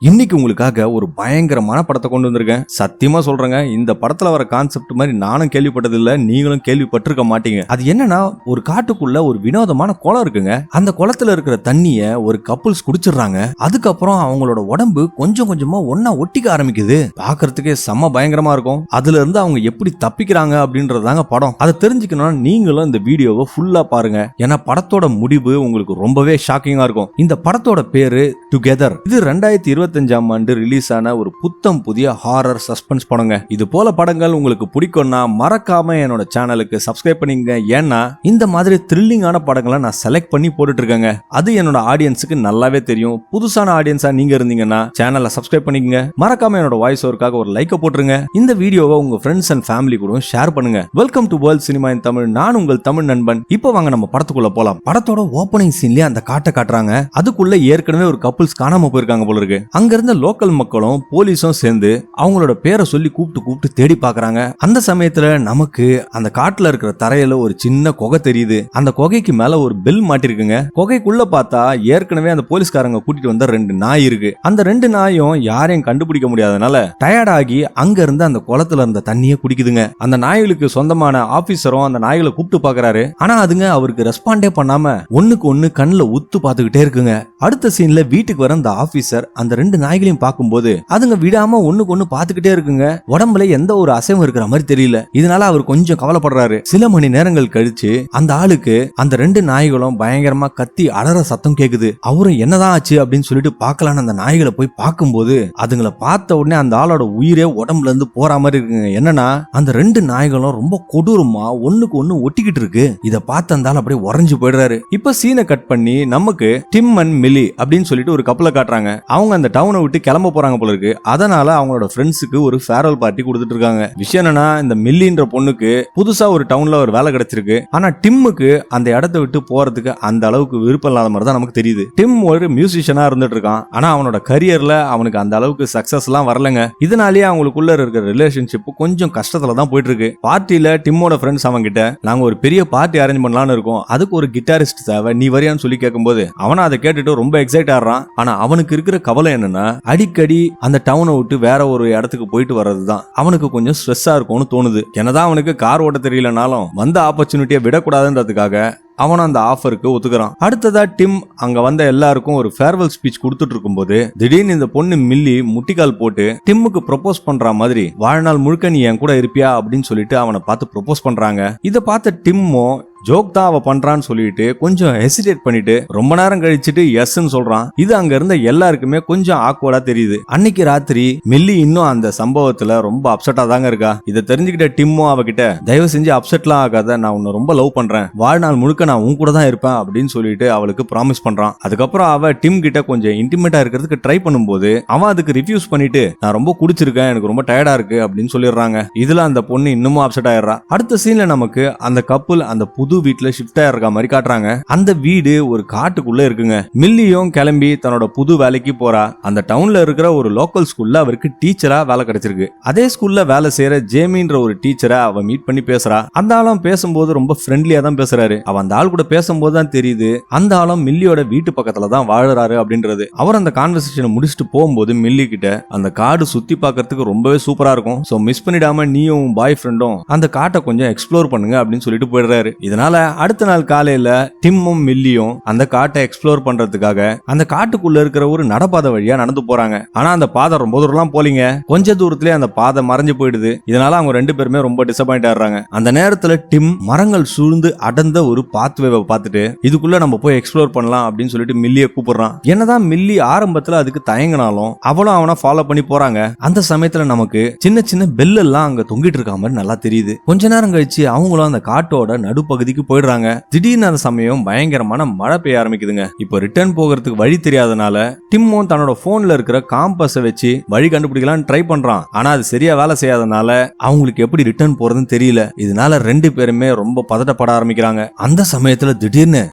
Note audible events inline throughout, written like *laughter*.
இன்னைக்கு உங்களுக்காக ஒரு பயங்கரமான படத்தை கொண்டு வந்திருக்கேன். சத்தியமா சொல்றேங்க இந்த படத்துல வர கான்செப்ட் மாதிரி நானும் கேள்விப்பட்டதில்லை நீங்களும் கேள்விப்பட்டிருக்க மாட்டீங்க. அது என்னன்னா ஒரு காட்டுக்குள்ள ஒரு வினோதமான குளம் இருக்குங்க. அந்த குளத்துல இருக்கிற தண்ணிய ஒரு கப்புள்ஸ் குடிச்சிடுறாங்க. அதுக்கப்புறம் அவங்களோட உடம்பு கொஞ்சம் கொஞ்சமா ஒன்னா ஒட்டிக்க ஆரம்பிக்குது. பாக்குறதுக்கே செம்ம பயங்கரமா இருக்கும். அதுல இருந்து அவங்க எப்படி தப்பிக்கிறாங்க அப்படின்றதாங்க படம். அதை தெரிஞ்சுக்கணும்னா நீங்களும் இந்த வீடியோவை ஃபுல்லா பாருங்க. ஏன்னா படத்தோட முடிவு உங்களுக்கு ரொம்பவே ஷாக்கிங்கா இருக்கும். இந்த படத்தோட பேரு டுகெதர் இது ரெண்டாயிரத்தி இருபது இருபத்தஞ்சாம் ஆண்டு ரிலீஸ் ஆன ஒரு புத்தம் புதிய ஹாரர் சஸ்பென்ஸ் படங்க. இது போல படங்கள் உங்களுக்கு பிடிக்கும்னா மறக்காம என்னோட சேனலுக்கு சப்ஸ்கிரைப் பண்ணிங்க ஏன்னா இந்த மாதிரி த்ரில்லிங்கான படங்களை நான் செலக்ட் பண்ணி போட்டுட்டு இருக்கேங்க அது என்னோட ஆடியன்ஸுக்கு நல்லாவே தெரியும். புதுசான ஆடியன்ஸா நீங்க இருந்தீங்கன்னா சேனலை சப்ஸ்கிரைப் பண்ணிக்கங்க. மறக்காம என்னோட வாய்ஸ் ஒர்க்காக ஒரு லைக்கை போட்டுருங்க. இந்த வீடியோவை உங்க ஃப்ரெண்ட்ஸ் அண்ட் ஃபேமிலி கூட ஷேர் பண்ணுங்க. Welcome to world cinema in Tamil நான் உங்கள் தமிழ் நண்பன். இப்போ வாங்க நம்ம படத்துக்குள்ள போலாம். படத்தோட ஓப்பனிங் சீன்லயே அந்த காட்டை காட்டுறாங்க. அதுக்குள்ள ஏற்கனவே ஒரு கப்புள்ஸ் காணாம போயிருக்காங்க போல இருக்கு. அங்கிருந்த லோக்கல் மக்களும் போலீஸும் சேர்ந்து அவங்களோட பேரை சொல்லி கூப்பிட்டு கூப்பிட்டு தேடி பாக்குறாங்க அந்த சமயத்துல நமக்கு அந்த காட்டுல இருக்கிற தரையில ஒரு சின்ன குகை தெரியுது. அந்த குகைக்கு மேல ஒரு பெல் மாட்டிருக்குங்க. குகைக்குள்ள பார்த்தா ஏற்கனவே அந்த போலீஸ்காரங்க கூட்டிட்டு வந்த ரெண்டு நாய் இருக்கு. அந்த ரெண்டு நாயும் யாரையும் கண்டுபிடிக்க முடியாதனால டயர்ட் ஆகி அங்க இருந்து அந்த குளத்துல இருந்த தண்ணியை குடிக்குதுங்க. அந்த நாய்களுக்கு சொந்தமான ஆபீசரும் அந்த நாய்களை கூப்பிட்டு பாக்குறாரு ஆனா அதுங்க அவருக்கு ரெஸ்பாண்டே பண்ணாம ஒண்ணுக்கு ஒண்ணு கண்ணுல உத்து பாத்துக்கிட்டே இருக்குங்க. அடுத்த சீன்ல வீட்டுக்கு வர அந்த ஆபீசர் அந்த ரெண்டு நாய்களையும் பார்க்கும்போது அதுங்க விடாம ஒண்ணுக்கு ஒண்ணு பாத்துக்கிட்டே இருக்குங்க. உடம்புல எந்த ஒரு அசைவும் இருக்கிற மாதிரி தெரியல. இதனால அவர் கொஞ்சம் கவலைப்படுறாரு. சில மணி நேரங்கள் கழிச்சு அந்த ஆளுக்கு அந்த ரெண்டு நாய்களும் பயங்கரமா கத்தி அலற சத்தம் கேக்குது. அவரும் என்னதான் ஆச்சு அப்படின்னு சொல்லிட்டு பாக்கலான்னு அந்த நாய்களை போய் பார்க்கும்போது அதுங்களை பார்த்த உடனே அந்த ஆளோட உயிரே உடம்புல இருந்து போற மாதிரி இருக்குங்க. என்னன்னா அந்த ரெண்டு நாய்களும் ரொம்ப கொடூரமா ஒண்ணுக்கு ஒண்ணு ஒட்டிக்கிட்டு இருக்கு. இத பார்த்து அந்த ஆள் அப்படியே உறைஞ்சு போயிடுறாரு. இப்ப சீனை கட் பண்ணி நமக்கு டிம் அண்ட் மில்லி அப்படின்னு சொல்லிட்டு ஒரு கப்பலை காட்டுறாங்க. அவங்க அந்த டவுனை விட்டு கிளம்ப போறாங்க போல இருக்கு. அதனால அவங்களோட ஃப்ரெண்ட்ஸுக்கு ஒரு ஃபேர்வெல் பார்ட்டி கொடுத்துட்டு இருக்காங்க விஷயம் என்னன்னா இந்த மில்லின்ற பொண்ணுக்கு புதுசா ஒரு டவுன்ல ஒரு வேலை கிடைச்சிருக்கு. ஆனா டிம்முக்கு அந்த இடத்த விட்டு போறதுக்கு அந்த அளவுக்கு விருப்பம் இல்லாத மாதிரி தான் நமக்கு தெரியுது. டிம் ஒரு மியூசிஷியனா இருந்துட்டு இருக்கான் ஆனா அவனோட கரியர்ல அவனுக்கு அந்த அளவுக்கு சக்சஸ் எல்லாம் வரலங்க. இதனாலேயே அவங்களுக்குள்ள இருக்கிற ரிலேஷன்ஷிப் கொஞ்சம் கஷ்டத்துல தான் போயிட்டு இருக்கு பார்ட்டியில டிம்மோட ஃப்ரெண்ட்ஸ் அவங்க கிட்ட நாங்க ஒரு பெரிய பார்ட்டி அரேஞ்ச் பண்ணலாம்னு இருக்கோம். அதுக்கு ஒரு கிட்டாரிஸ்ட் தேவை. நீ வரியான்னு சொல்லி கேட்கும்போது அவனை அதை கேட்டுட்டு ரொம்ப எக்ஸைட் ஆடுறான் ஆனா அவனுக்கு இருக்கிற கவலை என்ன? என்னன்னா அடிக்கடி அந்த டவுனை விட்டு வேற ஒரு இடத்துக்கு போயிட்டு வர்றதுதான். அவனுக்கு கொஞ்சம் ஸ்ட்ரெஸ்ஸா இருக்கும்னு தோணுது. என்னதான் அவனுக்கு கார் ஓட்ட தெரியலனாலும் வந்த ஆப்பர்ச்சுனிட்டியை விடக்கூடாதுன்றதுக்காக அவன் அந்த ஆஃபருக்கு ஒத்துக்கிறான். அடுத்ததா டிம் அங்க வந்த எல்லாருக்கும் ஒரு ஃபேர்வெல் ஸ்பீச் கொடுத்துட்டு இருக்கும்போது திடீர்னு இந்த பொண்ணு மில்லி முட்டிக்கால் போட்டு டிம்முக்கு ப்ரொபோஸ் பண்ற மாதிரி வாழ்நாள் முழுக்க நீ என் கூட இருப்பியா? அப்படின்னு சொல்லிட்டு அவனை பார்த்து ப்ரொபோஸ் பண்றாங்க. இதை பார்த்த டிம்மோ ஜோக் தான் அவ பண்றான்னு சொல்லிட்டு கொஞ்சம் ஹெசிடேட் பண்ணிட்டு ரொம்ப நேரம் கழிச்சுட்டு எஸ்ன்னு சொல்றான். இது அங்க இருந்த எல்லாருக்குமே கொஞ்சம் ஆக்வர்டா தெரியுது. அன்னைக்கு ராத்திரி மில்லி இன்னும் அந்த சம்பவத்துல ரொம்ப அப்செட்டா தாங்க இருக்கா? இதை தெரிஞ்சுக்கிட்ட டிம்மும் அவகிட்ட தயவு செஞ்சு அப்செட்லாம் ஆகாத நான் உன்னை ரொம்ப லவ் பண்றேன். வாழ்நாள் முழுக்க நான் உன் கூட தான் இருப்பேன் அப்படின்னு சொல்லிட்டு அவளுக்கு ப்ராமிஸ் பண்றான். அதுக்கப்புறம் அவ டிம் கிட்ட கொஞ்சம் இன்டிமேட்டா இருக்கிறதுக்கு ட்ரை பண்ணும்போது அவன் அதுக்கு ரிஃப்யூஸ் பண்ணிட்டு நான் ரொம்ப குடிச்சிருக்கேன் எனக்கு ரொம்ப டயர்டா இருக்கு அப்படின்னு சொல்லிடுறாங்க. இதுல அந்த பொண்ணு இன்னமும் அப்செட் ஆயிடுறா அடுத்த சீன்ல நமக்கு அந்த கப்பல் அந்த புது வீட்டுல ஷிஃப்ட் ஆயிருக்க மாதிரி காட்டுறாங்க. அந்த வீடு ஒரு காட்டுக்குள்ள இருக்குங்க. மில்லியும் கிளம்பி தன்னோட புது வேலைக்கு போறா. அந்த டவுன்ல இருக்கிற ஒரு லோக்கல் ஸ்கூல்ல அவருக்கு டீச்சரா வேலை கிடைச்சிருக்கு. அதே ஸ்கூல்ல வேலை செய்யற ஜேமின்ற ஒரு டீச்சரை அவ மீட் பண்ணி பேசுறா. அந்த ஆளும் பேசும்போது ரொம்ப ஃப்ரெண்ட்லியா தான் பேசுறாரு. அவ அந்த ஆள் கூட பேசும்போது தான் தெரியுது. அந்த ஆளும் மில்லியோட வீட்டு பக்கத்துல தான் வாழறாரு அப்படின்றது. அவர் அந்த கான்வர்சேஷனை முடிச்சுட்டு போகும்போது மில்லி கிட்ட அந்த காடு சுத்தி பாக்குறதுக்கு ரொம்பவே சூப்பரா இருக்கும். சோ மிஸ் பண்ணிடாம நீயும் பாய் ஃப்ரெண்டும் அந்த காட்டை கொஞ்சம் எக்ஸ்ப்ளோர் பண்ணுங்க அப்படின்னு சொல்லிட்டு போயிடுறாரு. இதனால அடுத்த நாள் காலையில டிம்மும் மில்லியும் அந்த காட்டை எக்ஸ்ப்ளோர் பண்றதுக்காக அந்த காட்டுக்குள்ள இருக்கிற ஒரு நடப்பாதை வழியா நடந்து போறாங்க. ஆனா அந்த பாதை ரொம்ப தூரம்லாம் போலீங்க. கொஞ்ச தூரத்திலே அந்த பாதை மறைஞ்சு போயிடுது. இதனால அவங்க ரெண்டு பேருமே ரொம்ப டிசப்பாயிண்ட் ஆடுறாங்க அந்த நேரத்துல டிம் மரங்கள் சூழ்ந்து அடர்ந்த ஒரு பாத்வேவை பார்த்துட்டு இதுக்குள்ள நம்ம போய் எக்ஸ்ப்ளோர் பண்ணலாம் அப்படின்னு சொல்லிட்டு மில்லியை கூப்பிடுறான். என்னதான் மில்லி ஆரம்பத்துல அதுக்கு தயங்கினாலும் அவளும் அவனை ஃபாலோ பண்ணி போறாங்க. அந்த சமயத்துல நமக்கு சின்ன சின்ன பெல் எல்லாம் அங்க தொங்கிட்டு இருக்க மாதிரி நல்லா தெரியுது. கொஞ்ச நேரம் கழிச்சு அவங்களும் அந்த காட்டோட நடுப்பகுதி நடுப்பகுதிக்கு போயிடுறாங்க. திடீர்னு அந்த சமயம் பயங்கரமான மழை பெய்ய ஆரம்பிக்குதுங்க. இப்போ ரிட்டர்ன் போகிறதுக்கு வழி தெரியாதனால டிம்மும் தன்னோட போன்ல இருக்கிற காம்பஸை வச்சு வழி கண்டுபிடிக்கலாம்னு ட்ரை பண்றான். ஆனா அது சரியா வேலை செய்யாதனால அவங்களுக்கு எப்படி ரிட்டர்ன் போறதுன்னு தெரியல. இதனால ரெண்டு பேருமே ரொம்ப பதட்டப்பட ஆரம்பிக்கிறாங்க. அந்த சமயத்துல திடீர்னு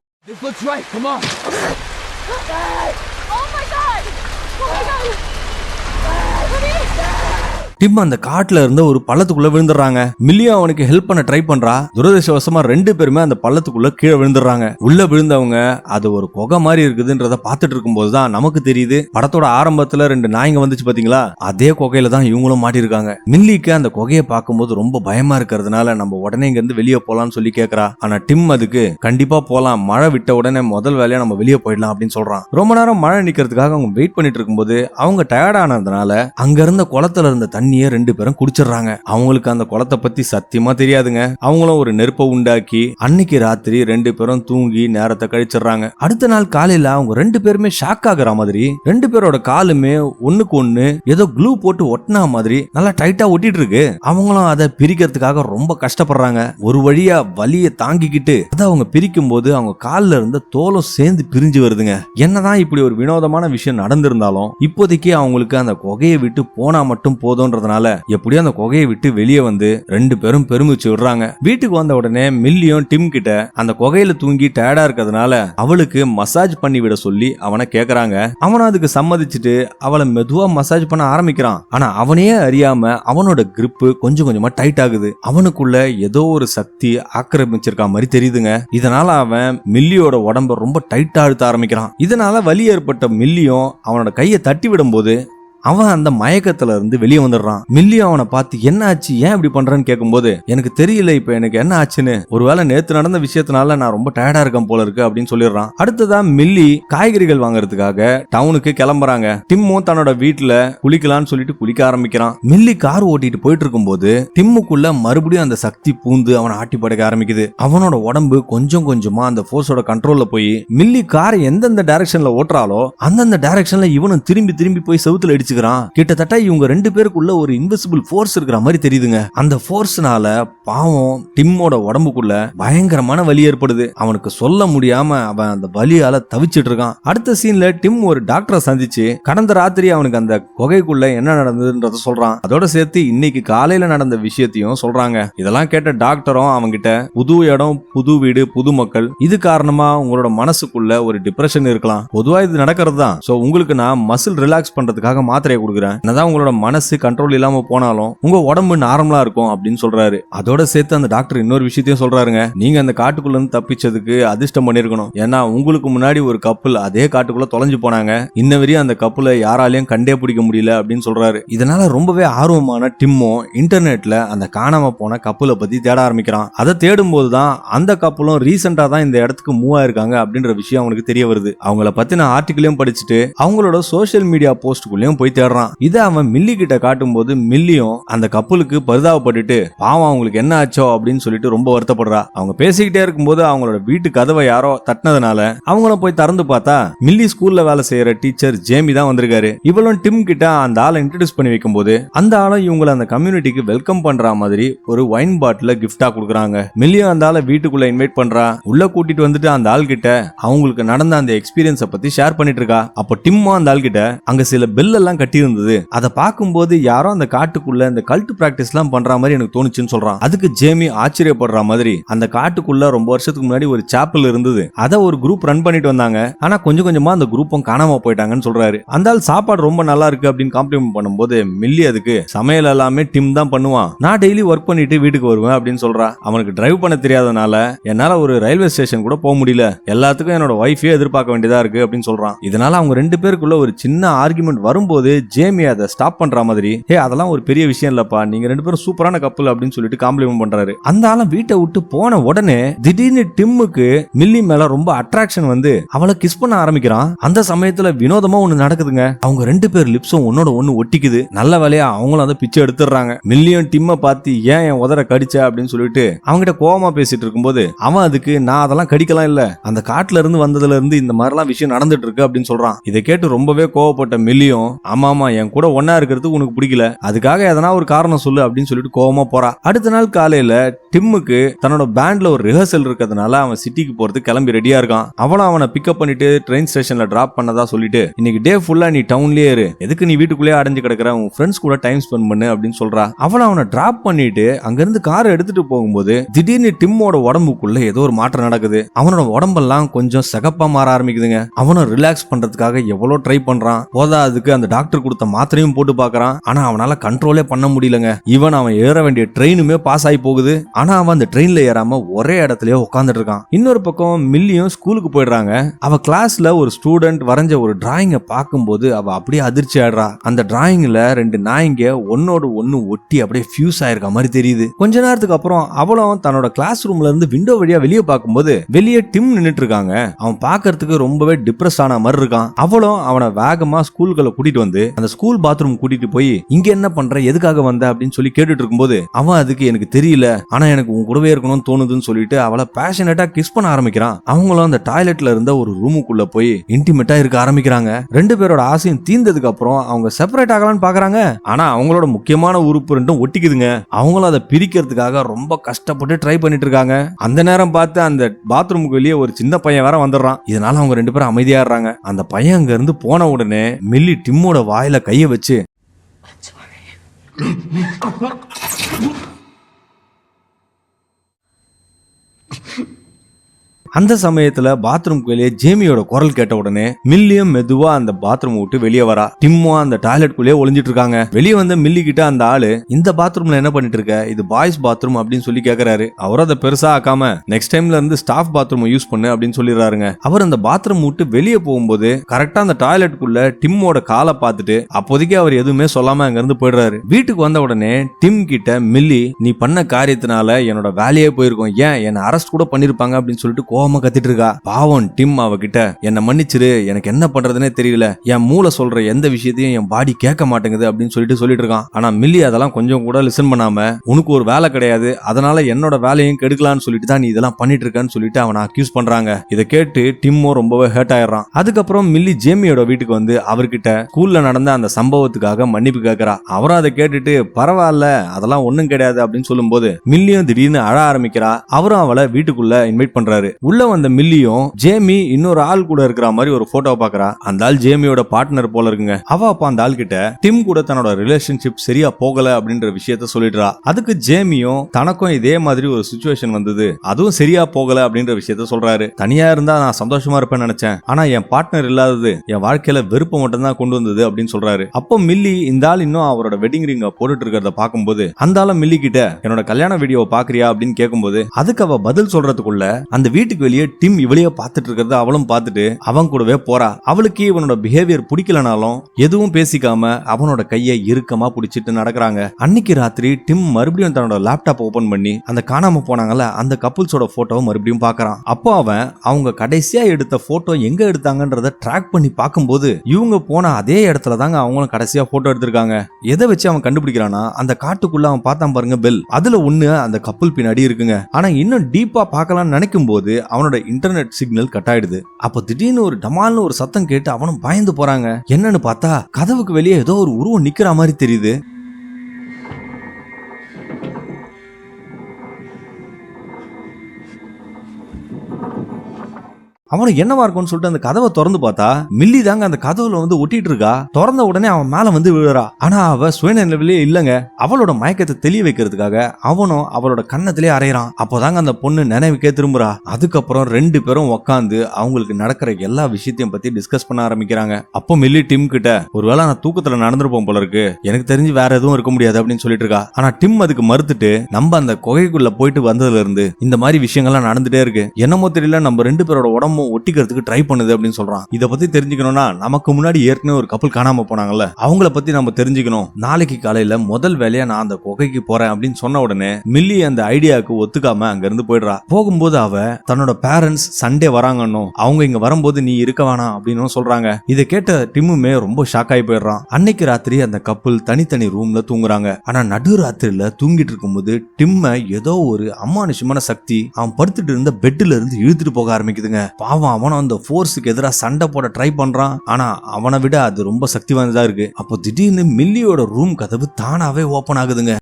டிம் அந்த காட்டுல இருந்த ஒரு பள்ளத்துக்குள்ள விழுந்துடுறாங்க. மில்லியா அவனுக்கு ஹெல்ப் பண்ண ட்ரை பண்றா. துரதிருஷ்டவசமா ரெண்டு பேருமே அந்த பள்ளத்துக்குள்ள கீழே விழுந்துடுறாங்க. உள்ள விழுந்தவங்க அது ஒரு குகை மாதிரி இருக்குதுன்றத பார்த்துட்டு இருக்கும்போது தான் நமக்கு தெரியுது. படத்தோட ஆரம்பத்துல ரெண்டு நாய்ங்க வந்துச்சு பாத்தீங்களா? அதே குகையில தான் இவங்களும் மாட்டிருக்காங்க மில்லிக்கு அந்த குகையை பார்க்கும்போது ரொம்ப பயமா இருக்கிறதுனால நம்ம உடனே இங்க இருந்து வெளியே போலாம்னு சொல்லி கேக்குறா. ஆனா டிம் அதுக்கு கண்டிப்பா போலாம். மழை விட்ட உடனே முதல் வேலையா நம்ம வெளியே போயிடலாம் அப்படின்னு சொல்றான். ரொம்ப நேரம் மழை நிக்கிறதுக்காக அவங்க வெயிட் பண்ணிட்டு இருக்கும்போது அவங்க டயர்ட் ஆனதுனால அங்க இருந்த குளத்துல இருந்த தண்ணி தண்ணியை ரெண்டு பேரும் குடிச்சிடுறாங்க. அவங்களுக்கு அந்த குளத்தை பத்தி சத்தியமா தெரியாதுங்க. அவங்களும் ஒரு நெருப்பை உண்டாக்கி அன்னைக்கு ராத்திரி ரெண்டு பேரும் தூங்கி நேரத்தை கழிச்சிடுறாங்க. அடுத்த நாள் காலையில அவங்க ரெண்டு பேருமே ஷாக் ஆகுற மாதிரி ரெண்டு பேரோட காலுமே ஒண்ணுக்கு ஒண்ணு ஏதோ க்ளூ போட்டு ஒட்டினா மாதிரி நல்லா டைட்டா ஒட்டிட்டு இருக்கு அவங்களும் அதை பிரிக்கிறதுக்காக ரொம்ப கஷ்டப்படுறாங்க. ஒரு வழியா வலியை தாங்கிக்கிட்டு அதை அவங்க பிரிக்கும் போது அவங்க கால்ல இருந்த தோலும் சேர்ந்து பிரிஞ்சு வருதுங்க. என்னதான் இப்படி ஒரு வினோதமான விஷயம் நடந்திருந்தாலும் இப்போதைக்கு அவங்களுக்கு அந்த குகையை விட்டு போனா மட்டும் போதும்ன்றதுனால எப்படியோ அந்த குகையை விட்டு வெளியே வந்து ரெண்டு பேரும் பெருமிச்சு விடுறாங்க. வீட்டுக்கு வந்த உடனே மில்லியும் டிம் கிட்ட அந்த குகையில தூங்கி டயர்டா இருக்கிறதுனால அவளுக்கு மசாஜ் பண்ணி விட சொல்லி அவனை கேக்குறாங்க. அவனும் அதுக்கு சம்மதிச்சுட்டு அவளை மெதுவா மசாஜ் பண்ண ஆரம்பிக்கிறான். ஆனா அவனையே அறியாம அவனோட grip கொஞ்சம் கொஞ்சமா டைட் ஆகுது. அவனுக்குள்ள ஏதோ ஒரு சக்தி ஆக்கிரமிச்சிருக்க மாதிரி தெரியுதுங்க. இதனால அவன் மில்லியோட உடம்ப ரொம்ப டைட்டா அழுத்த ஆரம்பிக்கிறான். இதனால வலி ஏற்பட்ட மில்லியும் அவனோட கையை தட்டி விடும் போது அவன் அந்த மயக்கத்துல இருந்து வெளியே வந்துடுறான். மில்லி அவனை பார்த்து என்ன ஆச்சு ஏன் இப்படி பண்றேன்னு கேட்கும்போது எனக்கு தெரியல இப்ப எனக்கு என்ன ஆச்சுன்னு. ஒருவேளை நேத்து நடந்த விஷயத்தினால நான் ரொம்ப டயர்டா இருக்கேன் போல இருக்கு அப்படின்னு சொல்லிடுறான். அடுத்ததா மில்லி காய்கறிகள் வாங்குறதுக்காக டவுனுக்கு கிளம்புறாங்க. டிம்மும் தன்னோட வீட்டுல குளிக்கலாம்னு சொல்லிட்டு குளிக்க ஆரம்பிக்கிறான். மில்லி கார் ஓட்டிட்டு போயிட்டு இருக்கும்போது டிம்முக்குள்ள மறுபடியும் அந்த சக்தி பூந்து அவனை ஆட்டி படைக்க ஆரம்பிக்குது. அவனோட உடம்பு கொஞ்சம் கொஞ்சமா அந்த போர்ஸோட கண்ட்ரோல்ல போய் மில்லி காரை எந்தெந்த டைரக்ஷன்ல ஓட்டுறாலோ அந்தந்த டைரக்ஷன்ல இவனும் திரும்பி திரும்பி போய் செவுத்துல அடிச்சு வச்சுக்கிறான் கிட்டத்தட்ட இவங்க ரெண்டு பேருக்குள்ள ஒரு இன்விசிபிள் ஃபோர்ஸ் இருக்கிற மாதிரி தெரியுதுங்க. அந்த ஃபோர்ஸ்னால பாவம் டிம்மோட உடம்புக்குள்ள பயங்கரமான வலி ஏற்படுது. அவனுக்கு சொல்ல முடியாம அவன் அந்த வலியால தவிச்சிட்டு இருக்கான். அடுத்த சீன்ல டிம் ஒரு டாக்டரை சந்திச்சு கடந்த ராத்திரி அவனுக்கு அந்த குகைக்குள்ள என்ன நடந்ததுன்றத சொல்றான். அதோட சேர்த்து இன்னைக்கு காலையில நடந்த விஷயத்தையும் சொல்றாங்க. இதெல்லாம் கேட்ட டாக்டரும் அவங்கிட்ட புது இடம் புது வீடு புது மக்கள். இது காரணமா உங்களோட மனசுக்குள்ள ஒரு டிப்ரெஷன் இருக்கலாம். பொதுவா இது நடக்கிறது தான் சோ உங்களுக்கு நான் மசில் ரிலாக்ஸ் பண்றதுக்காக மாத்திரையை கொடுக்குறேன். என்னதான் உங்களோட மனசு கண்ட்ரோல் இல்லாம போனாலும் உங்க உடம்பு நார்மலா இருக்கும் அப்படின்னு சொல்றாரு. அதோட சேர்த்து அந்த டாக்டர் இன்னொரு விஷயத்தையும் சொல்றாருங்க. நீங்க அந்த காட்டுக்குள்ள இருந்து தப்பிச்சதுக்கு அதிர்ஷ்டம் பண்ணிருக்கணும். ஏன்னா உங்களுக்கு முன்னாடி ஒரு கப்பல் அதே காட்டுக்குள்ள தொலைஞ்சு போனாங்க. இன்ன வரையும் அந்த கப்பலை யாராலையும் கண்டே பிடிக்க முடியல அப்படின்னு சொல்றாரு. இதனால ரொம்பவே ஆர்வமான டிம்மோ இன்டர்நெட்ல அந்த காணாம போன கப்பலை பத்தி தேட ஆரம்பிக்கிறான். அதை தேடும் போதுதான் அந்த கப்பலும் ரீசெண்டா தான் இந்த இடத்துக்கு மூவ் ஆயிருக்காங்க அப்படின்ற விஷயம் அவனுக்கு தெரிய வருது. அவங்கள பத்தின ஆர்டிகிளையும் படிச்சுட்டு அவங்களோட சோஷியல் மீடியா போஸ்டுக்குள்ளேயும் போய் தேடுறான். இதை அவன் மில்லி கிட்ட காட்டும் போது மில்லியும் அந்த கப்பலுக்கு பரிதாபப்பட்டுட்டு பாவம் அவங்களுக்கு என்ன ஆச்சோ? அப்படின்னு சொல்லிட்டு ரொம்ப வருத்தப்படுறா. அவங்க பேசிக்கிட்டே இருக்கும்போது அவங்களோட வீட்டு கதவை யாரோ தட்டினதுனால அவங்கள போய் திறந்து பார்த்தா மில்லி ஸ்கூல்ல வேலை செய்யற டீச்சர் ஜேமி தான் வந்திருக்காரு. இவளும் டிம் கிட்ட அந்த ஆளை இன்ட்ரடியூஸ் பண்ணி வைக்கும்போது அந்த ஆளும் இவங்களை அந்த கம்யூனிட்டிக்கு வெல்கம் பண்ற மாதிரி ஒரு ஒயின் பாட்டில கிஃப்டா கொடுக்குறாங்க. மில்லியும் அந்த ஆளை வீட்டுக்குள்ள இன்வைட் பண்றா. உள்ள கூட்டிட்டு வந்துட்டு அந்த ஆள் கிட்ட அவங்களுக்கு நடந்த அந்த எக்ஸ்பீரியன்ஸ பத்தி ஷேர் பண்ணிட்டு இருக்கா. அப்போ டிம்மும் அந்த ஆள் கிட்ட அங்க சில பெல் எல்லாம் தான் கட்டியிருந்தது. அதை பார்க்கும்போது யாரோ அந்த காட்டுக்குள்ள இந்த கல்ட் பிராக்டிஸ் எல்லாம் பண்ற மாதிரி எனக்கு தோணுச்சுன்னு சொல்றான். அதுக்கு ஜேமி ஆச்சரியப்படுற மாதிரி அந்த காட்டுக்குள்ள ரொம்ப வருஷத்துக்கு முன்னாடி ஒரு சாப்பல் இருந்தது. அதை ஒரு குரூப் ரன் பண்ணிட்டு வந்தாங்க. ஆனா கொஞ்சம் கொஞ்சமா அந்த குரூப்பும் காணாம போயிட்டாங்கன்னு சொல்றாரு. அந்த ஆள் சாப்பாடு ரொம்ப நல்லா இருக்கு அப்படின்னு காம்ப்ளிமெண்ட் பண்ணும்போது மில்லி அதுக்கு சமையல் எல்லாமே டிம் தான் பண்ணுவான். நான் டெய்லி ஒர்க் பண்ணிட்டு வீட்டுக்கு வருவேன் அப்படின்னு சொல்றா. அவனுக்கு டிரைவ் பண்ண தெரியாதனால என்னால ஒரு ரயில்வே ஸ்டேஷன் கூட போக முடியல. எல்லாத்துக்கும் என்னோட ஒய்ஃபே எதிர்பார்க்க வேண்டியதா இருக்கு அப்படின்னு சொல்றான். இதனால அவங்க ரெண்டு பேருக்குள்ள ஒரு சின்ன ஆர்குமெண்ட் வரும்போது ஜேமி அதை ஸ்டாப் பண்ற மாதிரி ஹே அதெல்லாம் ஒரு பெரிய விஷயம் இல்லப்பா நீங்க ரெண்டு பேரும் சூப்பரான கப்பல் அப்படின்னு சொல்லிட்டு காம்ப்ளிமெண்ட் பண்றாரு. அந்த ஆளும் வீட்டை விட்டு போன உடனே திடீர்னு டிம்முக்கு மில்லி மேல ரொம்ப அட்ராக்ஷன் வந்து அவளை கிஸ் பண்ண ஆரம்பிக்கிறான். அந்த சமயத்துல வினோதமா ஒண்ணு நடக்குதுங்க. அவங்க ரெண்டு பேர் லிப்ஸும் ஒன்னோட ஒண்ணு ஒட்டிக்குது. நல்ல வேலையா அவங்களும் அதை பிச்சை எடுத்துடுறாங்க. மில்லியும் டிம்மை பார்த்து ஏன் என் உதர கடிச்ச? அப்படின்னு சொல்லிட்டு அவங்ககிட்ட கோவமா பேசிட்டு இருக்கும்போது அவன் அதுக்கு நான் அதெல்லாம் கடிக்கலாம் இல்ல. அந்த காட்டுல இருந்து வந்ததுல இருந்து இந்த மாதிரிலாம் விஷயம் நடந்துட்டு இருக்கு அப்படின்னு சொல்றான். இதை கேட்டு ரொம்பவே கோவப்பட்ட மில்லியும் ஆமா ஆமா என் கூட ஒன்னா இருக்கிறது உனக்கு பிடிக்கல. அதுக்காக எதனா ஒரு காரணம் சொல்லு அப்படின்னு சொல்லிட்டு கோவமா போறா. அடுத்த நாள் காலையில டிம்முக்கு தன்னோட பேண்ட்ல ஒரு ரிஹர்சல் இருக்கிறதுனால அவன் சிட்டிக்கு போறது கிளம்பி ரெடியா இருக்கான். அவளும் அவனை பிக்கப் பண்ணிட்டு ட்ரெயின் ஸ்டேஷன்ல டிராப் பண்ணதா சொல்லிட்டு இன்னைக்கு டே ஃபுல்லா நீ டவுன்லயே இரு. எதுக்கு நீ வீட்டுக்குள்ளேயே அடைஞ்சு கிடக்குற? உன் ஃப்ரெண்ட்ஸ் கூட டைம் ஸ்பெண்ட் பண்ணு அப்படின்னு சொல்றா. அவன் அவனை டிராப் பண்ணிட்டு அங்கிருந்து காரை எடுத்துட்டு போகும்போது திடீர்னு டிம்மோட உடம்புக்குள்ள ஏதோ ஒரு மாற்றம் நடக்குது. அவனோட உடம்பெல்லாம் கொஞ்சம் சகப்பா மாற ஆரம்பிக்குதுங்க. அவனும் ரிலாக்ஸ் பண்றதுக்காக எவ்வளவு ட்ரை பண்றான். போதாதுக்கு அந்த டாக்டர் டாக்டர் கொடுத்த மாத்திரையும் போட்டு பாக்குறான் ஆனா அவனால கண்ட்ரோலே பண்ண முடியலங்க. ஈவன் அவன் ஏற வேண்டிய ட்ரெயினுமே பாஸ் ஆகி போகுது. ஆனா அவன் அந்த ட்ரெயின்ல ஏறாம ஒரே இடத்துலயே உட்காந்துட்டு இருக்கான். இன்னொரு பக்கம் மில்லியும் ஸ்கூலுக்கு போயிடுறாங்க. அவ கிளாஸ்ல ஒரு ஸ்டூடெண்ட் வரைஞ்ச ஒரு டிராயிங்க பார்க்கும்போது அவ அப்படியே அதிர்ச்சி ஆடுறா அந்த டிராயிங்ல ரெண்டு நாய்ங்க ஒன்னோட ஒன்னு ஒட்டி அப்படியே ஃபியூஸ் ஆயிருக்க மாதிரி தெரியுது. கொஞ்ச நேரத்துக்கு அப்புறம் அவளும் தன்னோட கிளாஸ் ரூம்ல இருந்து விண்டோ வழியா வெளியே பார்க்கும்போது வெளியே டிம் நின்னுட்டு இருக்காங்க. அவன் பாக்குறதுக்கு ரொம்பவே டிப்ரெஸ் ஆன மாதிரி இருக்கான். அவளும் அவனை வேகமா ஸ்கூலுக்குள்ள கூட்டிட்டு வந்து அந்த ஸ்கூல் பாத்ரூம் கூட்டிட்டு போய் இங்க என்ன பண்ற? எதுக்காக வந்த? அப்படின்னு சொல்லி கேட்டுட்டு இருக்கும்போது அவன் அதுக்கு எனக்கு தெரியல. ஆனா எனக்கு உன் கூடவே இருக்கணும்னு தோணுதுன்னு சொல்லிட்டு அவளை பேஷனட்டா கிஸ் பண்ண ஆரம்பிக்கிறான். அவங்களும் அந்த டாய்லெட்ல இருந்த ஒரு ரூமுக்குள்ள போய் இன்டிமேட்டா இருக்க ஆரம்பிக்கிறாங்க. ரெண்டு பேரோட ஆசையும் தீர்ந்ததுக்கு அப்புறம் அவங்க செப்பரேட் ஆகலாம்னு பாக்குறாங்க. ஆனா அவங்களோட முக்கியமான உறுப்பு ரெண்டும் ஒட்டிக்குதுங்க. அவங்களும் அதை பிரிக்கிறதுக்காக ரொம்ப கஷ்டப்பட்டு ட்ரை பண்ணிட்டு இருக்காங்க. அந்த நேரம் பார்த்து அந்த பாத்ரூமுக்கு வெளியே ஒரு சின்ன பையன் வேற வந்துடுறான். இதனால அவங்க ரெண்டு பேரும் அமைதியாடுறாங்க அந்த பையன் அங்க இருந்து போன உடனே மில்லி டிம்மோட வாயில கைய வச்சு *laughs* அந்த சமயத்துல பாத்ரூம்க்கு வெளியே ஜேமியோட குரல் கேட்ட உடனே மில்லியும் மெதுவா அந்த பாத்ரூம் விட்டு வெளியே வரா. டிம்மும் அந்த டாய்லெட்குள்ளேயே ஒளிஞ்சிட்டு இருக்காங்க. வெளியே வந்த மில்லி கிட்ட அந்த ஆளு இந்த பாத்ரூம்ல என்ன பண்ணிட்டு இருக்க? இது பாய்ஸ் பாத்ரூம் அப்படின்னு சொல்லி கேக்குறாரு. அவர் அதை பெருசா ஆக்காம நெக்ஸ்ட் டைம்ல இருந்து ஸ்டாஃப் பாத்ரூம் யூஸ் பண்ணு அப்படின்னு சொல்லிடுறாருங்க. அவர் அந்த பாத்ரூம் விட்டு வெளியே போகும்போது கரெக்டா அந்த டாய்லெட்டுக்குள்ள டிம்மோட காலை பார்த்துட்டு அப்போதைக்கு அவர் எதுவுமே சொல்லாம அங்க இருந்து போயிடுறாரு. வீட்டுக்கு வந்த உடனே டிம் கிட்ட மில்லி நீ பண்ண காரியத்தினால என்னோட வேலையே போயிருக்கும். ஏன்? என்ன அரெஸ்ட் கூட பண்ணிருப்பாங்க அப்படின்னு சொல்லிட்டு கோவமா கத்திட்டு இருக்கா பாவம் டிம் அவகிட்ட என்ன மன்னிச்சிரு எனக்கு என்ன பண்றதுனே தெரியல. என் மூளை சொல்ற எந்த விஷயத்தையும் என் பாடி கேட்க மாட்டேங்குது அப்படின்னு சொல்லிட்டு சொல்லிட்டு இருக்கான் ஆனா மில்லி அதெல்லாம் கொஞ்சம் கூட லிசன் பண்ணாம உனக்கு ஒரு வேலை கிடையாது. அதனால என்னோட வேலையும் கெடுக்கலாம்னு சொல்லிட்டு தான் நீ இதெல்லாம் பண்ணிட்டு இருக்கன்னு சொல்லிட்டு அவனை அக்யூஸ் பண்றாங்க. இதை கேட்டு டிம்மும் ரொம்பவே ஹேர்ட் ஆயிடுறான். அதுக்கப்புறம் மில்லி ஜேமியோட வீட்டுக்கு வந்து அவர்கிட்ட ஸ்கூல்ல நடந்த அந்த சம்பவத்துக்காக மன்னிப்பு கேட்கறா. அவரும் அதை கேட்டுட்டு பரவாயில்ல அதெல்லாம் ஒண்ணும் கிடையாது. அப்படின்னு சொல்லும்போது மில்லியும் திடீர்னு அழ ஆரம்பிக்கிறா. அவரும் அவளை வீட்டுக்குள்ள இன்வைட் பண்றாரு. உள்ள வந்த மில்லியும் ஜேமி இன்னொரு ஆள் கூட இருக்கிற மாதிரி ஒரு போட்டோ பாக்குறா. அந்த ஆள் ஜேமியோட பார்ட்னர் போல இருக்குங்க. அவ அப்ப அந்த ஆள் கிட்ட டிம் கூட தன்னோட ரிலேஷன்ஷிப் சரியா போகல அப்படின்ற விஷயத்த சொல்லிடுறா. அதுக்கு ஜேமியும் தனக்கும் இதே மாதிரி ஒரு சுச்சுவேஷன் வந்தது. அதுவும் சரியா போகல அப்படின்ற விஷயத்த சொல்றாரு. தனியா இருந்தா நான் சந்தோஷமா இருப்பேன்னு நினைச்சேன். ஆனா என் பார்ட்னர் இல்லாதது என் வாழ்க்கையில வெறுப்பு மட்டும் தான் கொண்டு வந்தது அப்படின்னு சொல்றாரு. அப்போ மில்லி இந்த ஆள் இன்னும் அவரோட வெட்டிங் ரிங்க போட்டுட்டு இருக்கிறத பார்க்கும்போது அந்த ஆள மில்லி கிட்ட என்னோட கல்யாண வீடியோ பாக்குறியா? அப்படின்னு கேட்கும்போது அதுக்கு அவ பதில் சொல்றதுக்குள்ள அந்த வீட்டுக்கு வெளியே டிம் இவளையே பார்த்துட்டு இருக்கிறத அவளும் பார்த்துட்டு அவன் கூடவே போறா. அவளுக்கு இவனோட பிஹேவியர் பிடிக்கலனாலும் எதுவும் பேசிக்காம அவனோட கையை இறுக்கமா பிடிச்சிட்டு நடக்கிறாங்க. அன்னைக்கு ராத்திரி டிம் மறுபடியும் தன்னோட லேப்டாப் ஓபன் பண்ணி அந்த காணாம போனாங்கல்ல அந்த கப்புள்ஸோட போட்டோவை மறுபடியும் பார்க்கறான். அப்போ அவன் அவங்க கடைசியா எடுத்த போட்டோ எங்க எடுத்தாங்கன்றத ட்ராக் பண்ணி பார்க்கும்போது இவங்க போன அதே இடத்துல தாங்க அவங்களும் கடைசியா போட்டோ எடுத்திருக்காங்க. எதை வச்சு அவன் கண்டுபிடிக்கிறானா அந்த காட்டுக்குள்ள அவன் பார்த்தான் பாருங்க பெல் அதுல ஒண்ணு அந்த கப்பல் பின்னாடி இருக்குங்க. ஆனா இன்னும் டீப்பா பார்க்கலாம்னு நினைக்கும் போது அவனோட இன்டர்நெட் சிக்னல் கட் ஆயிடுது அப்போ திடீர்னு ஒரு டமால்னு ஒரு சத்தம் கேட்டு அவனும் பயந்து போறாங்க. என்னன்னு பார்த்தா கதவுக்கு வெளியே ஏதோ ஒரு உருவம் நிக்கிற மாதிரி தெரியுது. அவனுக்கு என்னவா இருக்கும்னு சொல்லிட்டு அந்த கதவை திறந்து பார்த்தா மில்லி தாங்க அந்த கதவுல வந்து ஒட்டிட்டு இருக்கா. திறந்த உடனே அவன் மேல வந்து விழுறா. ஆனா அவ சுயநிலையிலே இல்லங்க. அவளோட மயக்கத்தை தெளிய வைக்கிறதுக்காக அவனும் அவளோட கன்னத்திலே அரையறான் அப்போதாங்க அந்த பொண்ணு நினைவுக்கே திரும்புறா. அதுக்கப்புறம் ரெண்டு பேரும் உக்காந்து அவங்களுக்கு நடக்கிற எல்லா விஷயத்தையும் பத்தி டிஸ்கஸ் பண்ண ஆரம்பிக்கிறாங்க. அப்போ மில்லி டிம் கிட்ட ஒருவேளை நான் தூக்கத்துல நடந்திருப்போம் போல இருக்கு. எனக்கு தெரிஞ்சு வேற எதுவும் இருக்க முடியாது அப்படின்னு சொல்லிட்டு இருக்கா. ஆனா டிம் அதுக்கு மறுத்துட்டு நம்ம அந்த குகைக்குள்ள போயிட்டு வந்ததுல இருந்து இந்த மாதிரி விஷயங்கள்லாம் நடந்துட்டே இருக்கு. என்னமோ தெரியல நம்ம ரெண்டு பேரோட உடம்பும் ஒட்டிக்கிறதுக்கு ட்ரை பண்ணுது அப்படின்னு சொல்றான். இதை பத்தி தெரிஞ்சுக்கணும்னா நமக்கு முன்னாடி ஏற்கனவே ஒரு கப்பல் காணாம போனாங்கல்ல அவங்கள பத்தி நம்ம தெரிஞ்சுக்கணும். நாளைக்கு காலையில முதல் வேலையா நான் அந்த குகைக்கு போறேன் அப்படின்னு சொன்ன உடனே மில்லி அந்த ஐடியாவுக்கு ஒத்துக்காம அங்க இருந்து போயிடுறா. போகும்போது அவ தன்னோட பேரண்ட்ஸ் சண்டே வராங்கன்னும் அவங்க இங்க வரும்போது நீ இருக்க வேணாம் அப்படின்னு சொல்றாங்க. இதை கேட்ட டிம்முமே ரொம்ப ஷாக் ஆகி போயிடுறான். அன்னைக்கு ராத்திரி அந்த கப்பல் தனித்தனி ரூம்ல தூங்குறாங்க. ஆனா நடு ராத்திரியில தூங்கிட்டு இருக்கும்போது டிம்ம ஏதோ ஒரு அமானுஷமான சக்தி அவன் படுத்துட்டு இருந்த பெட்ல இருந்து இழுத்துட்டு போக ஆரம்பிக்குதுங்க. பாவம் அவனும் அந்த ஃபோர்ஸுக்கு எதிராக சண்டை போட ட்ரை பண்றான். ஆனா அவனை விட அது ரொம்ப சக்தி வாய்ந்ததா இருக்கு. அப்போ திடீர்னு மில்லியோட ரூம் கதவு தானாவே ஓபன் ஆகுதுங்க.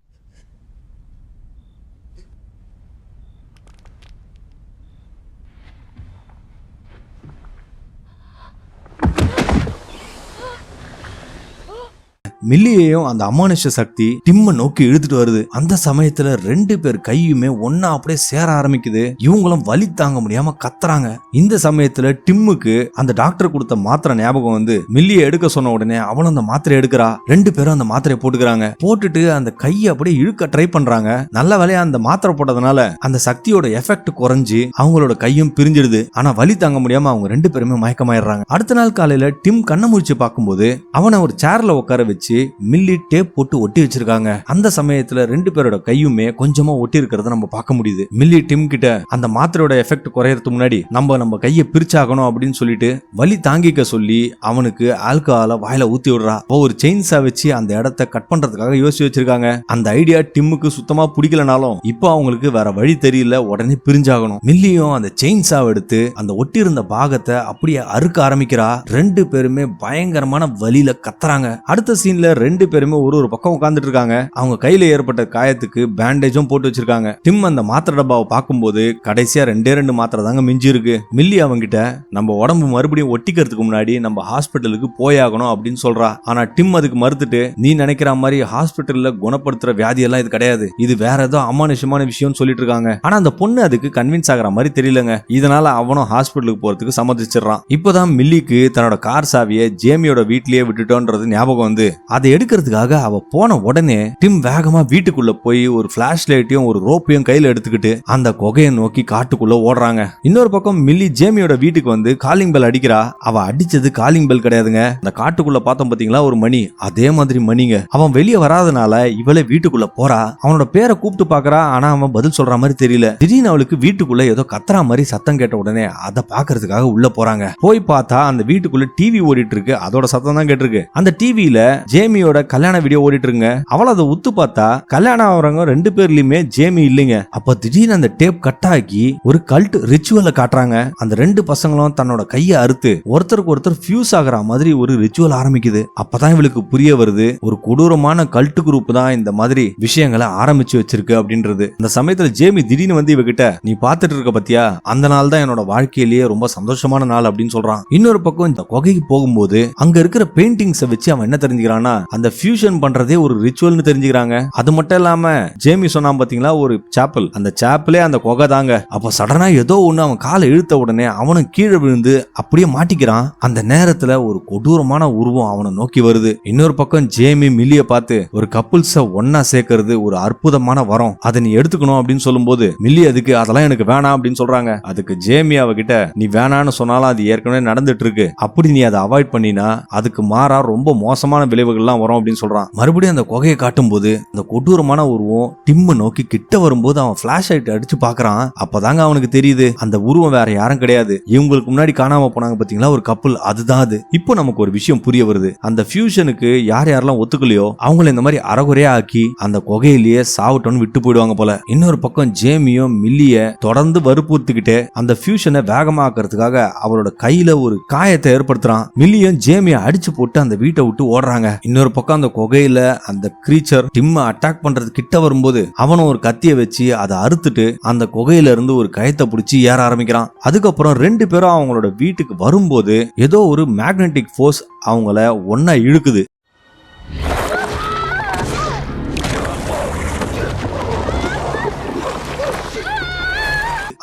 மில்லியையும் அந்த அமானுஷ சக்தி டிம்ம நோக்கி இழுத்துட்டு வருது. அந்த சமயத்துல ரெண்டு பேர் கையுமே ஒன்னா அப்படியே சேர ஆரம்பிக்குது. இவங்களும் வலி தாங்க முடியாம கத்துறாங்க. இந்த சமயத்துல டிம்முக்கு அந்த டாக்டர் கொடுத்த மாத்திரை ஞாபகம் வந்து மில்லியை எடுக்க சொன்ன உடனே அவளும் அந்த மாத்திரை எடுக்கிறா. ரெண்டு பேரும் அந்த மாத்திரையை போட்டுக்கிறாங்க. போட்டுட்டு அந்த கையை அப்படியே இழுக்க ட்ரை பண்றாங்க. நல்ல வேலையா அந்த மாத்திரை போட்டதுனால அந்த சக்தியோட எஃபெக்ட் குறைஞ்சு அவங்களோட கையும் பிரிஞ்சிடுது. ஆனா வலி தாங்க முடியாம அவங்க ரெண்டு பேருமே மயக்கமாயிடுறாங்க. அடுத்த நாள் காலையில டிம் கண்ணை முடிச்சு பார்க்கும்போது அவனை ஒரு சேர்ல உட்கார வச்சு மில்லி டேப் போட்டு ஒட்டி வச்சிருக்காங்க. அந்த சமயத்துல ரெண்டு பேரோட கையுமே கொஞ்சமா ஒட்டி இருக்கிறத நம்ம பார்க்க முடியுது. மில்லி டிம் கிட்ட அந்த மாத்திரையோட எஃபெக்ட் குறையறதுக்கு முன்னாடி நம்ம நம்ம கையை பிரிச்சாகணும் அப்படின்னு சொல்லிட்டு வலி தாங்கிக்க சொல்லி அவனுக்கு ஆல்கஹால வாயில ஊத்தி விடுறா. ஒரு செயின்ஸா வச்சு அந்த இடத்த கட் பண்றதுக்காக யோசிச்சு வச்சிருக்காங்க. அந்த ஐடியா டிம்முக்கு சுத்தமா பிடிக்கலனாலும் இப்போ அவங்களுக்கு வேற வழி தெரியல உடனே பிரிஞ்சாகணும். மில்லியும் அந்த செயின்ஸாவை எடுத்து அந்த ஒட்டி இருந்த பாகத்தை அப்படியே அறுக்க ஆரம்பிக்கிறா. ரெண்டு பேருமே பயங்கரமான வழியில கத்துறாங்க. அடுத்த சீன்ல ரெண்டு பேருமே ஒரு ஒரு பக்கம் உட்காந்துட்டு இருக்காங்க. அவங்க கையில ஏற்பட்ட காயத்துக்கு பேண்டேஜும் போட்டு வச்சிருக்காங்க. டிம் அந்த மாத்திரை டப்பாவை பார்க்கும்போது கடைசியா ரெண்டே ரெண்டு மாத்திரை தாங்க மிஞ்சி இருக்கு மில்லி அவங்கிட்ட நம்ம உடம்பு மறுபடியும் ஒட்டிக்கிறதுக்கு முன்னாடி நம்ம ஹாஸ்பிட்டலுக்கு போயாகணும் அப்படின்னு சொல்றா. ஆனா டிம் அதுக்கு மறுத்துட்டு நீ நினைக்கிற மாதிரி ஹாஸ்பிட்டல்ல குணப்படுத்துற வியாதி எல்லாம் இது கிடையாது. இது வேற ஏதோ அமானுஷமான விஷயம்னு சொல்லிட்டு இருக்காங்க. ஆனா அந்த பொண்ணு அதுக்கு கன்வின்ஸ் ஆகுற மாதிரி தெரியலங்க. இதனால அவனும் ஹாஸ்பிட்டலுக்கு போறதுக்கு சம்மதிச்சிடறான். இப்போதான் மில்லிக்கு தன்னோட கார் சாவியை ஜேமியோட வீட்லயே விட்டுட்டோன்றது ஞாபகம் வந்து. அதை எடுக்கிறதுக்காக அவ போன உடனே டிம் வேகமா வீட்டுக்குள்ள போய் ஒரு பிளாஷ் லைட்டையும் ஒரு ரோப்பையும் கையில எடுத்துக்கிட்டு அந்த குகையை நோக்கி காட்டுக்குள்ள ஓடுறாங்க. இன்னொரு பக்கம் மில்லி ஜேமியோட வீட்டுக்கு வந்து காலிங் பெல் அடிக்கிறா. அவ அடிச்சது காலிங் பெல் கிடையாதுங்க. அந்த காட்டுக்குள்ள பார்த்தோம் பாத்தீங்களா ஒரு மணி. அதே மாதிரி மணிங்க. அவன் வெளியே வராதனால இவளே வீட்டுக்குள்ள போறா. அவனோட பேரை கூப்பிட்டு பாக்குறா ஆனா அவன் பதில் சொல்ற மாதிரி தெரியல. திடீர்னு அவளுக்கு வீட்டுக்குள்ள ஏதோ கத்துறா மாதிரி சத்தம் கேட்ட உடனே அதை பாக்குறதுக்காக உள்ள போறாங்க. போய் பார்த்தா அந்த வீட்டுக்குள்ள டிவி ஓடிட்டு இருக்கு. அதோட சத்தம் தான் கேட்டிருக்கு. அந்த டிவியில ஜேமியோட கல்யாண வீடியோ ஓடிட்டு இருங்க அவளை அதை உத்து பார்த்தா கல்யாணம் ஆகிறவங்க ரெண்டு பேர்லயுமே ஜேமி இல்லைங்க. அப்ப திடீர்னு அந்த டேப் கட் ஆக்கி ஒரு கல்ட் ரிச்சுவலை காட்டுறாங்க. அந்த ரெண்டு பசங்களும் தன்னோட கையை அறுத்து ஒருத்தருக்கு ஒருத்தர் ஃபியூஸ் ஆகிற மாதிரி ஒரு ரிச்சுவல் ஆரம்பிக்குது. அப்பதான் இவளுக்கு புரிய வருது ஒரு கொடூரமான கல்ட் குரூப் தான் இந்த மாதிரி விஷயங்களை ஆரம்பிச்சு வச்சிருக்கு அப்படின்றது. அந்த சமயத்துல ஜேமி திடீர்னு வந்து இவகிட்ட நீ பார்த்துட்டு இருக்க பத்தியா? அந்த நாள் தான் என்னோட வாழ்க்கையிலேயே ரொம்ப சந்தோஷமான நாள் அப்படின்னு சொல்றான். இன்னொரு பக்கம் இந்த குகைக்கு போகும்போது அங்க இருக்கிற பெயிண்டிங்ஸை வச்சு அவன் என்ன தெரிஞ்சுக்கிறான்னா அந்த ஃபியூஷன் பண்றதே ஒரு ரிச்சுவல்னு தெரிஞ்சுக்கிறாங்க. அது மட்டும் இல்லாம ஜேமி சொன்னான் பாத்தீங்களா ஒரு சாப்பல் அந்த சாப்பிளே அந்த கொகை தாங்க. அப்ப சடனா ஏதோ ஒண்ணு அவன் காலை இழுத்த உடனே அவனும் கீழே விழுந்து அப்படியே மாட்டிக்கிறான். அந்த நேரத்துல ஒரு கொடூரமான உருவம் அவனை நோக்கி வருது. இன்னொரு பக்கம் ஜேமி மில்லிய பார்த்து ஒரு கப்புள்ஸ ஒன்னா சேர்க்கறது ஒரு அற்புதமான வரம். அதை நீ எடுத்துக்கணும் அப்படின்னு சொல்லும்போது மில்லி அதுக்கு அதெல்லாம் எனக்கு வேணாம் அப்படின்னு சொல்றாங்க. அதுக்கு ஜேமி அவகிட்ட நீ வேணான்னு சொன்னாலும் அது ஏற்கனவே நடந்துட்டு இருக்கு. அப்படி நீ அதை அவாய்ட் பண்ணினா அதுக்கு மாறா ரொம்ப மோசமான விளைவுகள் விளைவுகள்லாம் வரும் அப்படின்னு சொல்றான். மறுபடியும் அந்த குகையை காட்டும் போது அந்த கொடூரமான உருவம் டிம்ம நோக்கி கிட்ட வரும்போது அவன் பிளாஷ் லைட் அடிச்சு பாக்குறான். அப்பதாங்க அவனுக்கு தெரியுது அந்த உருவம் வேற யாரும் கிடையாது. இவங்களுக்கு முன்னாடி காணாம போனாங்க பாத்தீங்களா? ஒரு கப்பல் அதுதான் அது. இப்போ நமக்கு ஒரு விஷயம் புரிய வருது. அந்த ஃபியூஷனுக்கு யார் யாரெல்லாம் ஒத்துக்கலையோ அவங்கள இந்த மாதிரி அறகுறையா ஆக்கி அந்த குகையிலேயே சாவட்டோன்னு விட்டு போயிடுவாங்க போல. இன்னொரு பக்கம் ஜேமியும் மில்லிய தொடர்ந்து வற்புறுத்திக்கிட்டே அந்த ஃபியூஷனை வேகமாக்குறதுக்காக அவரோட கையில ஒரு காயத்தை ஏற்படுத்துறான். மில்லியும் ஜேமிய அடிச்சு போட்டு அந்த வீட்டை விட்டு ஓடுறாங்க. இன்னொரு பக்கம் அந்த குகையில அந்த கிரீச்சர் டிம்மை அட்டாக் பண்றது கிட்ட வரும்போது அவனும் ஒரு கத்திய வச்சு அதை அறுத்துட்டு அந்த குகையில இருந்து ஒரு கயத்தை பிடிச்சி ஏற ஆரம்பிக்கிறான். அதுக்கப்புறம் ரெண்டு பேரும் அவங்களோட வீட்டுக்கு வரும்போது ஏதோ ஒரு மேக்னெட்டிக் ஃபோர்ஸ் அவங்கள ஒன்னா இழுக்குது.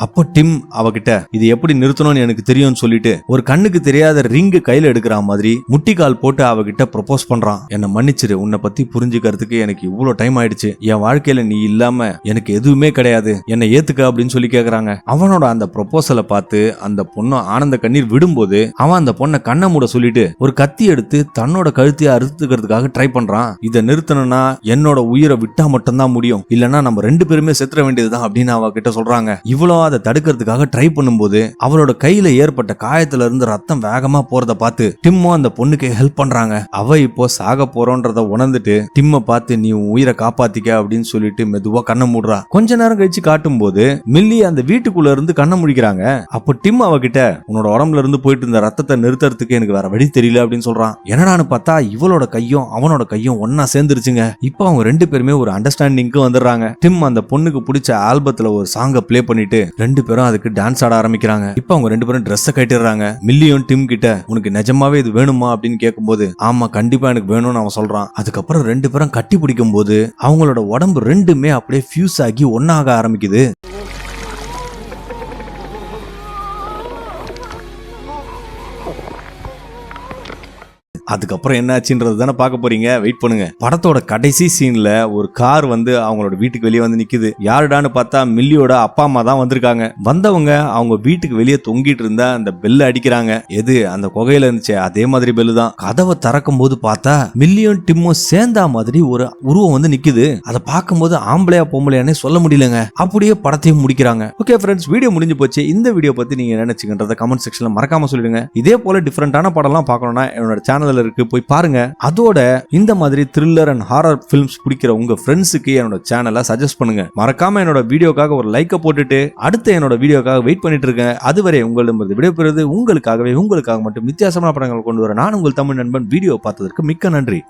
அப்போ டிம் அவகிட்ட இது எப்படி நிறுத்தணும்னு எனக்கு தெரியும்னு சொல்லிட்டு ஒரு கண்ணுக்கு தெரியாத ரிங்கு கையில எடுக்கிற மாதிரி முட்டிக்கால் போட்டு அவகிட்ட ப்ரொபோஸ் பண்றான். என்னை மன்னிச்சிரு உன்னை பத்தி புரிஞ்சுக்கிறதுக்கு எனக்கு இவ்வளவு டைம் ஆயிடுச்சு. என் வாழ்க்கையில நீ இல்லாம எனக்கு எதுவுமே கிடையாது. என்னை ஏத்துக்க அப்படின்னு சொல்லி கேக்குறாங்க. அவனோட அந்த ப்ரொபோசலை பார்த்து அந்த பொண்ணு ஆனந்த கண்ணீர் விடும்போது அவன் அந்த பொண்ணை கண்ணை மூட சொல்லிட்டு ஒரு கத்தி எடுத்து தன்னோட கழுத்தையை அறுத்துக்கிறதுக்காக ட்ரை பண்றான். இதை நிறுத்தணும்னா என்னோட உயிரை விட்டா மட்டும்தான் முடியும். இல்லைன்னா நம்ம ரெண்டு பேருமே செத்துற வேண்டியதுதான் அப்படின்னு அவ கிட்ட சொல்றாங்க. இவ்வளவு அதை தடுக்கிறதுக்காக ட்ரை பண்ணும்போது அவளோட கையில ஏற்பட்ட காயத்துல இருந்து ரத்தம் வேகமா போறத பார்த்து டிம்மும் அந்த பொண்ணுக்கு ஹெல்ப் பண்றாங்க. அவ இப்போ சாக போறோன்றத உணர்ந்துட்டு டிம்ம பார்த்து நீ உன் உயிரை காப்பாத்திக்க அப்படின்னு சொல்லிட்டு மெதுவா கண்ணை மூடுறா. கொஞ்ச நேரம் கழிச்சு காட்டும் போது மில்லி அந்த வீட்டுக்குள்ள இருந்து கண்ணை முடிக்கிறாங்க. அப்போ டிம் அவகிட்ட உன்னோட உடம்புல இருந்து போயிட்டு இருந்த ரத்தத்தை நிறுத்துறதுக்கு எனக்கு வேற வழி தெரியல அப்படின்னு சொல்றான். என்னடான்னு பார்த்தா இவளோட கையும் அவனோட கையும் ஒன்னா சேர்ந்துருச்சுங்க. இப்போ அவங்க ரெண்டு பேருமே ஒரு அண்டர்ஸ்டாண்டிங்க்கு வந்துடுறாங்க. டிம் அந்த பொண்ணுக்கு பிடிச்ச ஆல்பத்துல ஒரு சாங்கை ப்ளே பண்ணிட்டு ரெண்டு பேரும் அதுக்கு டான்ஸ் ஆட ஆரம்பிக்கிறாங்க. இப்ப அவங்க ரெண்டு பேரும் ட்ரெஸ்ஸை கட்டிடுறாங்க. மில்லியும் டிம் கிட்ட உனக்கு நிஜமாவே இது வேணுமா? அப்படின்னு கேட்கும்போது ஆமா கண்டிப்பா எனக்கு வேணும்னு அவன் சொல்றான். அதுக்கப்புறம் ரெண்டு பேரும் கட்டி பிடிக்கும் போது அவங்களோட உடம்பு ரெண்டுமே அப்படியே ஃபியூஸ் ஆகி ஒன்னாக ஆரம்பிக்குது. அதுக்கப்புறம் என்னாச்சுன்றது தானே பார்க்க போறீங்க? வெயிட் பண்ணுங்க. படத்தோட கடைசி சீன்ல ஒரு கார் வந்து அவங்களோட வீட்டுக்கு வெளியே வந்து நிக்குது. யாருடான்னு பார்த்தா மில்லியோட அப்பா அம்மா தான் வந்திருக்காங்க. வந்தவங்க அவங்க வீட்டுக்கு வெளியே தொங்கிட்டு இருந்தா அந்த பெல் அடிக்கிறாங்க. எது? அந்த குகையில இருந்துச்சு. அதே மாதிரி பெல்லு தான். கதவை திறக்கும் போது பார்த்தா மில்லியும் டிம்மும் சேர்ந்தா மாதிரி ஒரு உருவம் வந்து நிக்குது. அதை பார்க்கும்போது ஆம்பளையா பொம்பளையானே சொல்ல முடியலங்க. அப்படியே படத்தையும் முடிக்கிறாங்க. ஓகே ஃப்ரெண்ட்ஸ் வீடியோ முடிஞ்சு போச்சு. இந்த வீடியோ பத்தி நீங்க என்ன நினைச்சுக்கின்றத கமெண்ட் செக்ஷன்ல மறக்காம சொல்லிடுங்க. இதே போல டிஃப்ரெண்டான படம்லாம் பார்க்கணும்னா என்னோட சேனல் சேனல் இருக்கு போய் பாருங்க. அதோட இந்த மாதிரி த்ரில்லர் அண்ட் ஹாரர் ஃபிலிம்ஸ் பிடிக்கிற உங்க ஃப்ரெண்ட்ஸுக்கு என்னோட சேனலை சஜஸ்ட் பண்ணுங்க. மறக்காம என்னோட வீடியோக்காக ஒரு லைக்கை போட்டுட்டு அடுத்த என்னோட வீடியோக்காக வெயிட் பண்ணிட்டு இருக்கேன் அதுவரை உங்களிடமிருந்து விடைபெறுவது உங்களுக்காகவே உங்களுக்காக மட்டும் வித்தியாசமான படங்கள் கொண்டு வர நான் உங்கள் தமிழ் நண்பன் வீடியோ பார்த்ததற்கு மிக்க நன்றி.